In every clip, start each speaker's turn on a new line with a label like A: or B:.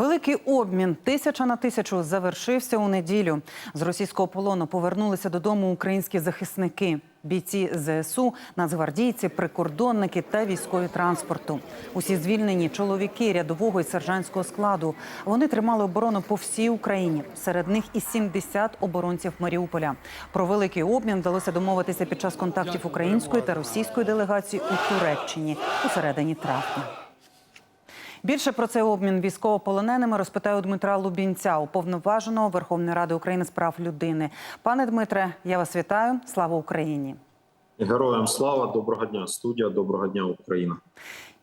A: Великий обмін тисяча на тисячу завершився у неділю. З російського полону повернулися додому українські захисники, бійці ЗСУ, нацгвардійці, прикордонники та військові транспорту. Усі звільнені чоловіки рядового і сержантського складу. Вони тримали оборону по всій Україні. Серед них і 70 оборонців Маріуполя. Про великий обмін вдалося домовитися під час контактів української та російської делегації у Туреччині у середині травня. Більше про цей обмін військовополоненими розпитаю Дмитра Лубінця, уповноваженого Верховної Ради України з прав людини. Пане Дмитре, я вас вітаю. Слава Україні!
B: Героям слава, доброго дня, студія, доброго дня, Україна.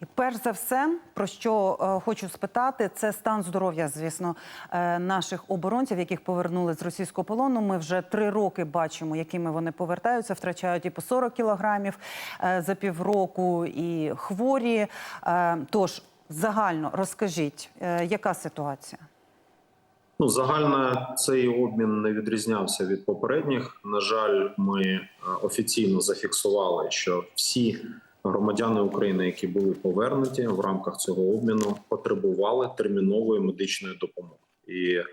A: І перш за все, про що е, хочу спитати, це стан здоров'я, звісно, е, наших оборонців, яких повернули з російського полону. Ми вже три роки бачимо, якими вони повертаються, втрачають і по 40 кілограмів е, за півроку, і хворі. Е, тож загально розкажіть, е, яка ситуація?
B: Ну, загально цей обмін не відрізнявся від попередніх. На жаль, ми е, офіційно зафіксували, що всі громадяни України, які були повернуті в рамках цього обміну, потребували термінової медичної допомоги. І е,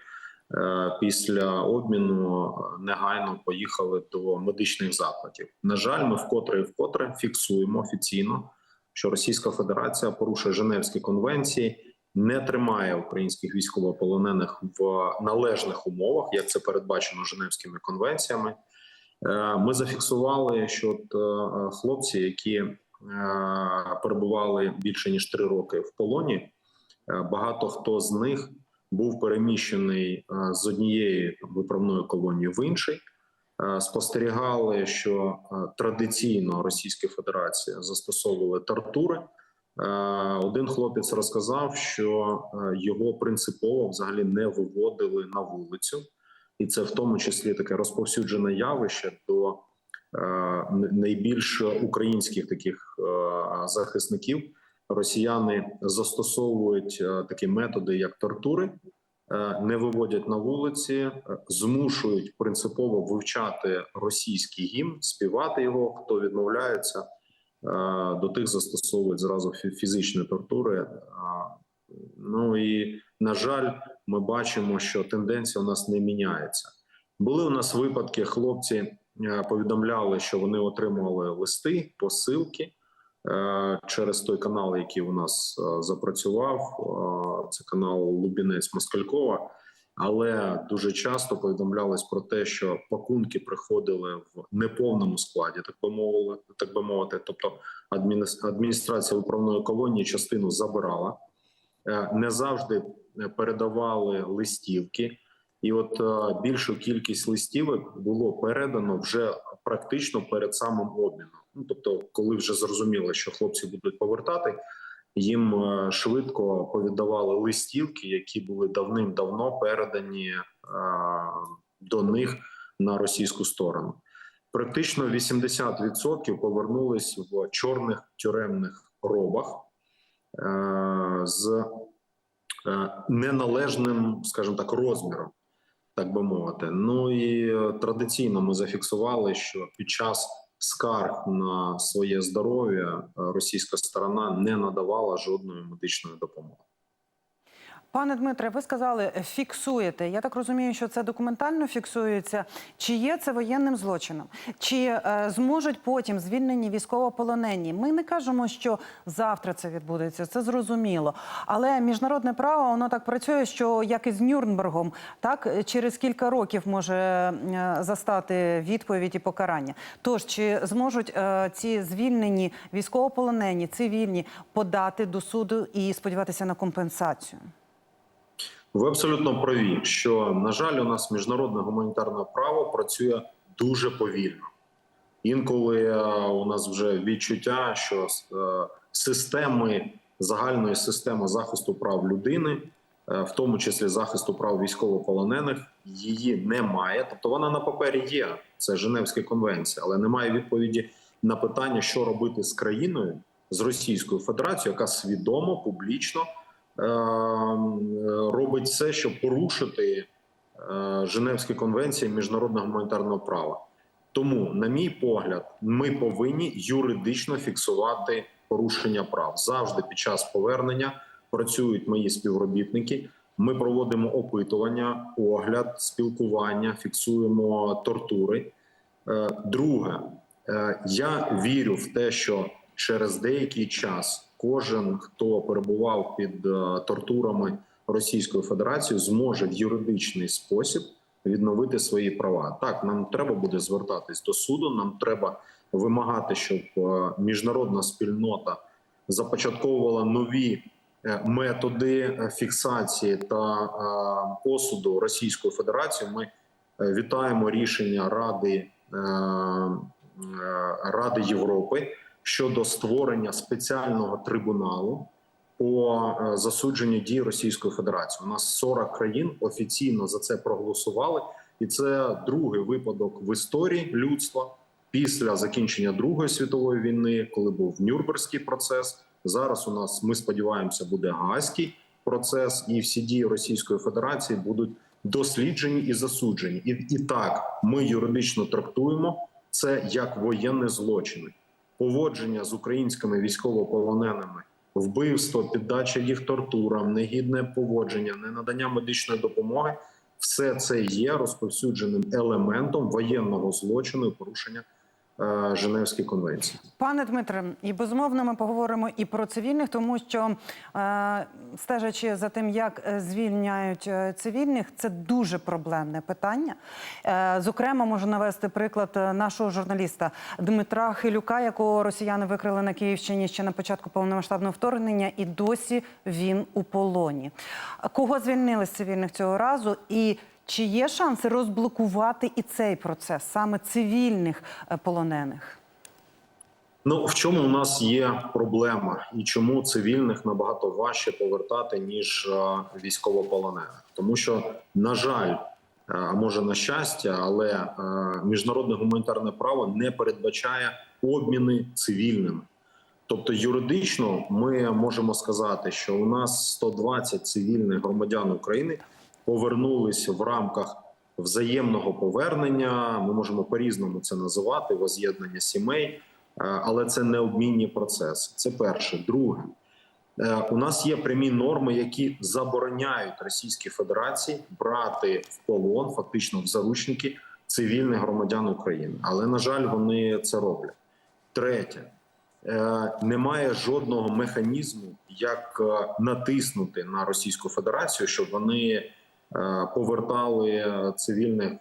B: після обміну е, негайно поїхали до медичних закладів. На жаль, ми вкотре і вкотре фіксуємо офіційно, що Російська Федерація порушує Женевські конвенції. Не тримає українських військовополонених в належних умовах, як це передбачено Женевськими конвенціями. Е, Ми зафіксували, що от е, хлопці, які е, перебували більше ніж три роки в полоні, багато хто з них був переміщений з однієї виправної колонії в інший. Е, Спостерігали, що е, традиційно Російська Федерація застосовували тортури. Е, Один хлопець розказав, що його принципово взагалі не виводили на вулицю, і це в тому числі таке розповсюджене явище до найбільш українських таких захисників. Росіяни застосовують такі методи, як тортури, не виводять на вулиці, е, змушують принципово вивчати російський гімн, співати його. Хто відмовляється, е, до тих застосовують зразу фізичні тортури. Ну і на жаль, ми бачимо, що тенденція у нас не міняється. Були у нас випадки, хлопці е, повідомляли, що вони отримували листи, посилки е, через той канал, який у нас е, запрацював. Це канал Лубінець Москалькова. Але дуже часто повідомлялось про те, що пакунки приходили в неповному складі, так би мовили, так би мовити. Тобто, адміністрація управної колонії частину забирала, е, не завжди передавали листівки, і от е, більшу кількість листівок було передано вже практично перед самим обміном. Ну тобто, коли вже зрозуміло, що хлопці будуть повертати, їм е, швидко повіддавали листівки, які були давним-давно передані е, до них на російську сторону. Практично 80% повернулись в чорних тюремних робах е, з неналежним, скажімо так, розміром, так би мовити. Ну і традиційно ми зафіксували, що під час скарг на своє здоров'я е, російська сторона не надавала жодної медичної допомоги.
A: Пане Дмитре, ви сказали, е, фіксуєте. Я так розумію, що це документально фіксується. Чи є це воєнним злочином? Чи е, зможуть потім звільнені військовополонені? Ми не кажемо, що завтра це відбудеться, це зрозуміло. Але міжнародне право воно так працює, що як і з Нюрнбергом, так е, через кілька років може е, застати відповідь і покарання. Тож чи зможуть е, ці звільнені військовополонені, цивільні подати до суду і сподіватися на компенсацію?
B: Ви абсолютно праві, що на жаль, у нас міжнародне гуманітарне право працює дуже повільно. Інколи е, у нас вже відчуття, що е, системи загальної системи захисту прав людини, е, в тому числі захисту прав військовополонених, її немає. Тобто вона на папері є. Це Женевська конвенція, але немає відповіді на питання, що робити з країною з Російською Федерацією, яка свідомо публічно робить все, щоб порушити е, Женевські конвенції міжнародного гуманітарного права. Тому, на мій погляд, ми повинні юридично фіксувати порушення прав завжди під час повернення. Працюють мої співробітники, Ми проводимо опитування, огляд, спілкування, фіксуємо тортури. Е, Друге, е, я вірю в те, що через деякий час кожен, хто перебував під е, тортурами Російської Федерації, зможе в юридичний спосіб відновити свої права. Так, нам треба буде звертатись до суду. Нам треба вимагати, щоб е, міжнародна спільнота започатковувала нові е, методи фіксації та осуду Російської Федерації. Ми вітаємо рішення Ради, Ради Європи щодо створення спеціального трибуналу по е, засудженню дій Російської Федерації. У нас 40 країн офіційно за це проголосували, і це другий випадок в історії людства після закінчення Другої світової війни, коли був Нюрнберзький процес. Зараз у нас ми сподіваємося, буде Гаазький процес, і всі дії Російської Федерації будуть досліджені і засуджені. І, і так ми юридично трактуємо це як воєнні злочини, поводження з українськими військовополоненими, вбивство, піддача їх тортурам, негідне поводження, ненадання медичної допомоги. Все це є розповсюдженим елементом воєнного злочину і порушення е, Женевської конвенції.
A: Пане Дмитре, і безумовно ми поговоримо і про цивільних, тому що е, стежачи за тим, як е, звільняють цивільних, це дуже проблемне питання. Зокрема, можу навести приклад нашого журналіста Дмитра Хилюка, якого росіяни викрили на Київщині ще на початку повномасштабного вторгнення, і досі він у полоні. Кого звільнили з цивільних цього разу? І чи є шанси розблокувати і цей процес саме цивільних е, полонених?
B: Ну в чому у нас є проблема, і чому цивільних набагато важче повертати ніж е, військовополонених? Тому що, на жаль, е, а може на щастя, але міжнародне гуманітарне право не передбачає обміни цивільними. Тобто, юридично ми можемо сказати, що у нас 120 цивільних громадян України повернулися в рамках взаємного повернення. Ми можемо по-різному це називати воз'єднання сімей. Е, але це не обмінні процеси. Це перше. Друге, е, у нас є прямі норми, які забороняють Російській Федерації брати в полон, фактично в заручники цивільних громадян України. Але на жаль, вони це роблять. Третє. е, Немає жодного механізму, як натиснути на Російську Федерацію, щоб вони повертали цивільних е,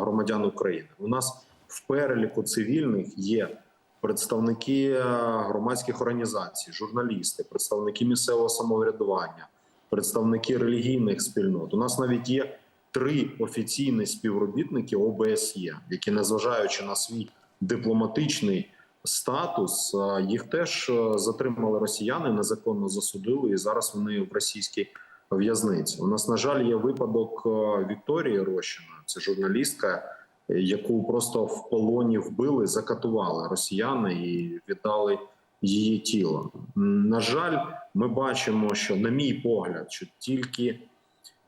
B: громадян України. У нас в переліку цивільних є представники е, громадських організацій, журналісти, представники місцевого самоврядування, представники релігійних спільнот. У нас навіть є три офіційні співробітники ОБСЄ, які, незважаючи на свій дипломатичний статус, е, їх теж е, затримали росіяни, незаконно засудили, і зараз вони в російській в'язниці. У нас, на жаль, є випадок е, Вікторії Рощина, це журналістка яку просто в полоні вбили, закатували росіяни і віддали її тіло. На жаль, ми бачимо, що, на мій погляд, що тільки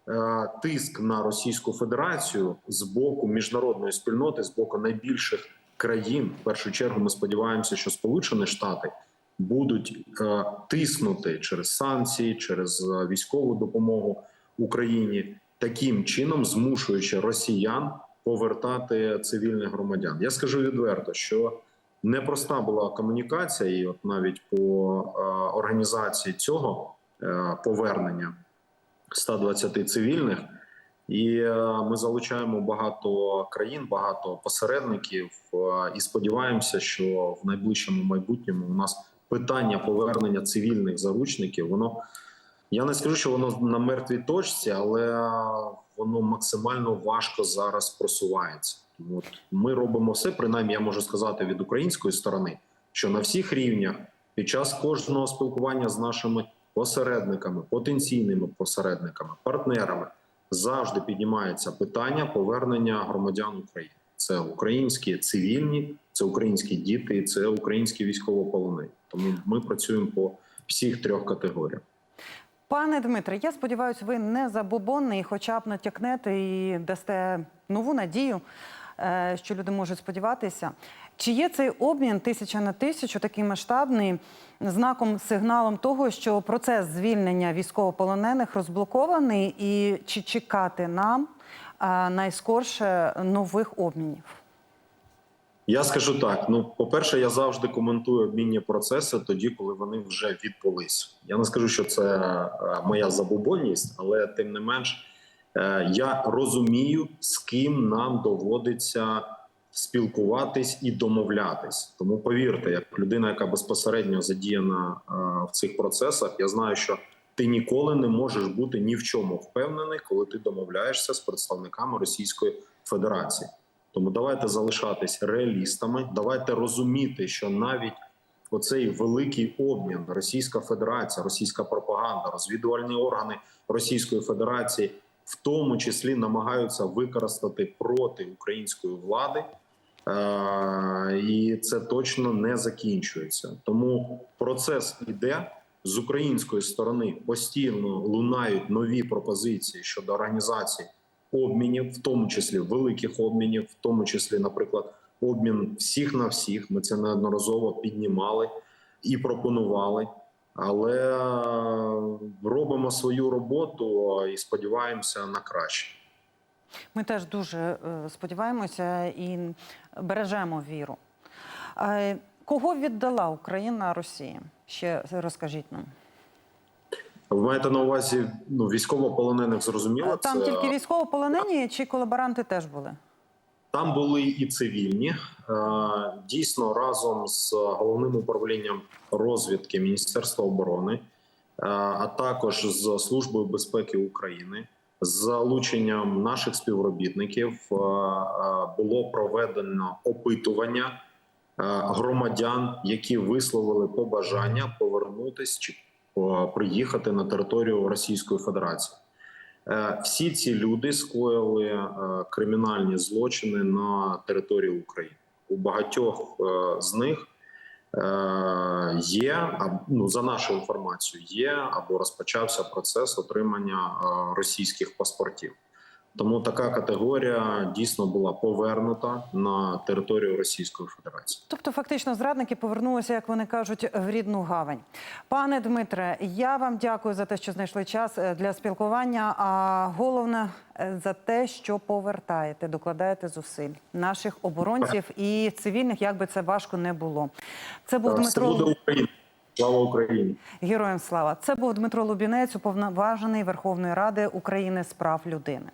B: е, тиск на Російську Федерацію з боку міжнародної спільноти, з боку найбільших країн, в першу чергу, ми сподіваємося, що Сполучені Штати будуть е, тиснути через санкції, через е, військову допомогу Україні, таким чином змушуючи росіян повертати цивільних громадян. Я скажу відверто, що непроста була комунікація, і от навіть по е, організації цього повернення 120 цивільних. І ми залучаємо багато країн, багато посередників, і сподіваємося, що в найближчому майбутньому у нас питання повернення цивільних заручників. Воно я не скажу, що воно на мертвій точці, але воно максимально важко зараз просувається. От ми робимо все, принаймні, я можу сказати від української сторони, що на всіх рівнях під час кожного спілкування з нашими посередниками, потенційними посередниками, партнерами завжди піднімається питання повернення громадян України. Це українські цивільні, це українські діти, і це українські військовополонені. Тому ми працюємо по всіх трьох категоріях.
A: Пане Дмитре, я сподіваюся, ви не забобонний, хоча б натякнете і дасте нову надію е, що люди можуть сподіватися. Чи є цей обмін тисяча на тисячу такий масштабний знаком сигналом того, що процес звільнення військовополонених розблокований, і чи чекати нам е, найскорше нових обмінів?
B: Я скажу так: ну, по-перше, я завжди коментую обмінні процеси тоді, коли вони вже відбулись. Я не скажу, що це е, моя забобонність, але тим не менш, е, я розумію, з ким нам доводиться спілкуватись і домовлятись. Тому повірте, як людина, яка безпосередньо задіяна е, в цих процесах, я знаю, що ти ніколи не можеш бути ні в чому впевнений, коли ти домовляєшся з представниками Російської Федерації. Тому давайте залишатись реалістами. Давайте розуміти, що навіть оцей великий обмін Російська Федерація, російська пропаганда, розвідувальні органи Російської Федерації, в тому числі намагаються використати проти української влади. Е, І це точно не закінчується. Тому процес іде з української сторони. Постійно лунають нові пропозиції щодо організації обмінів, в тому числі великих обмінів, в тому числі, наприклад, обмін всіх на всіх. Ми це неодноразово піднімали і пропонували. Але е, робимо свою роботу і сподіваємося на краще.
A: Ми теж дуже е, сподіваємося і бережемо віру. Е, Кого віддала Україна Росії? Ще розкажіть нам.
B: Ви маєте на увазі ну, військовополонених зрозуміло?
A: Там
B: це-
A: тільки військовополонені чи колаборанти теж були?
B: Там були і цивільні. Е, Дійсно, разом з головним управлінням розвідки Міністерства оборони, е, а також з Службою безпеки України, з залученням наших співробітників е, було проведено опитування громадян, які висловили побажання повернутися чи приїхати на територію Російської Федерації. Е, Всі ці люди скоїли е, кримінальні злочини на території України. У багатьох е, з них е, є ну, за нашу інформацію, є або розпочався процес отримання е, російських паспортів. Тому така категорія дійсно була повернута на територію Російської Федерації.
A: Тобто, фактично, зрадники повернулися, як вони кажуть, в рідну гавань. Пане Дмитре, я вам дякую за те, що знайшли час е, для спілкування. А головне е, за те, що повертаєте, докладаєте зусиль наших оборонців і цивільних, як би це важко не було. Це був Дмитро
B: Україна. Слава Україні!
A: Героям слава. Це був Дмитро Лубінець, уповноважений Верховної Ради України з прав людини.